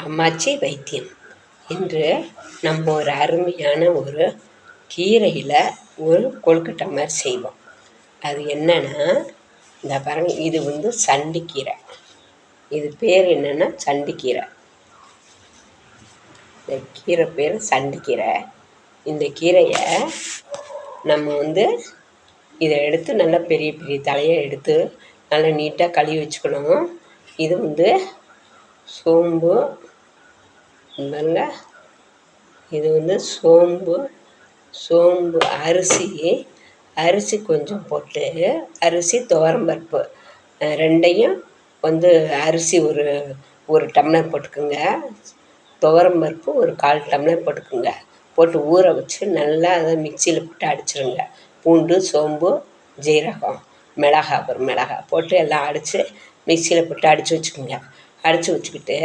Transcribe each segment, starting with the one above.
அம்மாச்சி வைத்தியம் இன்று நம்ம ஒரு அருமையான ஒரு கீரையில் ஒரு கொழுக்கட்டை மாதிரி செய்வோம். அது என்னென்னா இந்த பாருங்க இது வந்து சண்டிக்கீரை. இது பேர் என்னென்னா சண்டிக்கீரை. இந்த கீரை பேர் சண்டிக்கீரை. இந்த கீரையை நம்ம வந்து இதை எடுத்து நல்லா பெரிய பெரிய தலையை எடுத்து நல்லா நீட்டாக கழுவி வச்சுக்கணும். இது வந்து சோம்பு பாருங்க இது வந்து சோம்பு சோம்பு அரிசி. அரிசி கொஞ்சம் போட்டு அரிசி துவரம்பருப்பு ரெண்டையும் வந்து அரிசி ஒரு ஒரு டம்ளர் போட்டுக்கோங்க. துவரம்பருப்பு ஒரு கால் டம்ளர் போட்டுக்கோங்க. போட்டு ஊற வச்சு நல்லா அதை மிக்சியில் போட்டு அடிச்சிருங்க. பூண்டு சோம்பு ஜீரகம் மிளகா ஒரு மிளகா போட்டு எல்லாம் அடித்து மிக்சியில் போட்டு அடித்து வச்சுக்கோங்க. அடித்து வச்சுக்கிட்டு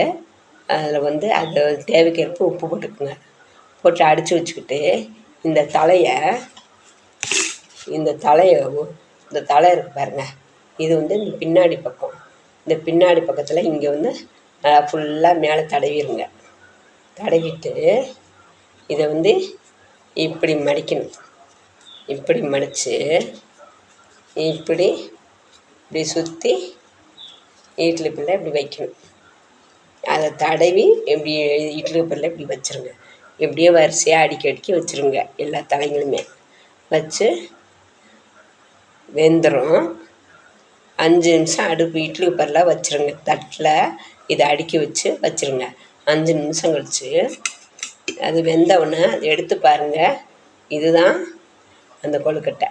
அதில் வந்து அது தேவைக்கேற்ப உப்பு போட்டுக்கோங்க. போட்டு அடித்து வச்சுக்கிட்டு இந்த தலையை இந்த தலையை இந்த தலை இருக்குது பாருங்கள் இது வந்து இந்த பின்னாடி பக்கம். இந்த பின்னாடி பக்கத்தில் இங்கே வந்து ஃபுல்லாக மேலே தடவிடுங்க தடவிட்டு இதை வந்து இப்படி மடிக்கணும். இப்படி மடித்து இப்படி இப்படி சுற்றி வீட்டில் பிள்ளை இப்படி வைக்கணும். அதை தடவி இப்படி இட்லி பிள்ளை இப்படி வச்சுருங்க. இப்படியே வரிசையாக அடுக்கி அடுக்கி வச்சுருங்க எல்லா தலைங்களுமே வச்சு வெந்துடும் அஞ்சு நிமிஷம் அடுப்பு இட்லி குக்கரில் வச்சுருங்க. தட்டில் இதை அடுக்கி வச்சு வச்சுருங்க. அஞ்சு நிமிஷம் கழித்து அது வெந்தவுடனே அதை எடுத்து பாருங்கள் இதுதான் அந்த கொழுக்கட்டை.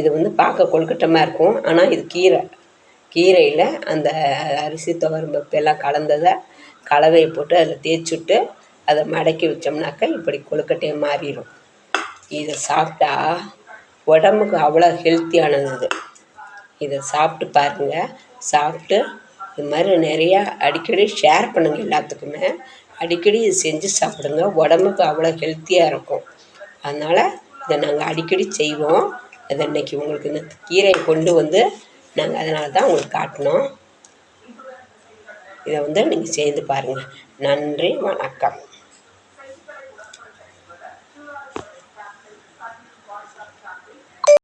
இது வந்து பார்க்க கொழுக்கட்டமாக இருக்கும். ஆனால் இது கீரை. கீரையில் அந்த அரிசி துவரம் எல்லாம் கலந்ததை கலவையை போட்டு அதில் தேய்ச்சுட்டு அதை மடக்கி வச்சோம்னாக்கா இப்படி கொழுக்கட்டையை மாறிடும். இதை சாப்பிட்டா உடம்புக்கு அவ்வளோ ஹெல்த்தியானது இது இதை சாப்பிட்டு பாருங்கள் சாப்பிட்டு இது மாதிரி நிறையா அடிக்கடி ஷேர் பண்ணுங்கள் எல்லாத்துக்குமே. அடிக்கடி இது செஞ்சு சாப்பிடுங்க. உடம்புக்கு அவ்வளோ ஹெல்த்தியாக இருக்கும். அதனால் இதை நாங்கள் அடிக்கடி செய்வோம். அதை இன்றைக்கி உங்களுக்கு இந்த கீரையை கொண்டு வந்து நாங்கள் அதனால தான் உங்களுக்கு காட்டினோம். இதை வந்து நீங்கள் செய்து பாருங்கள் நன்றி வணக்கம்.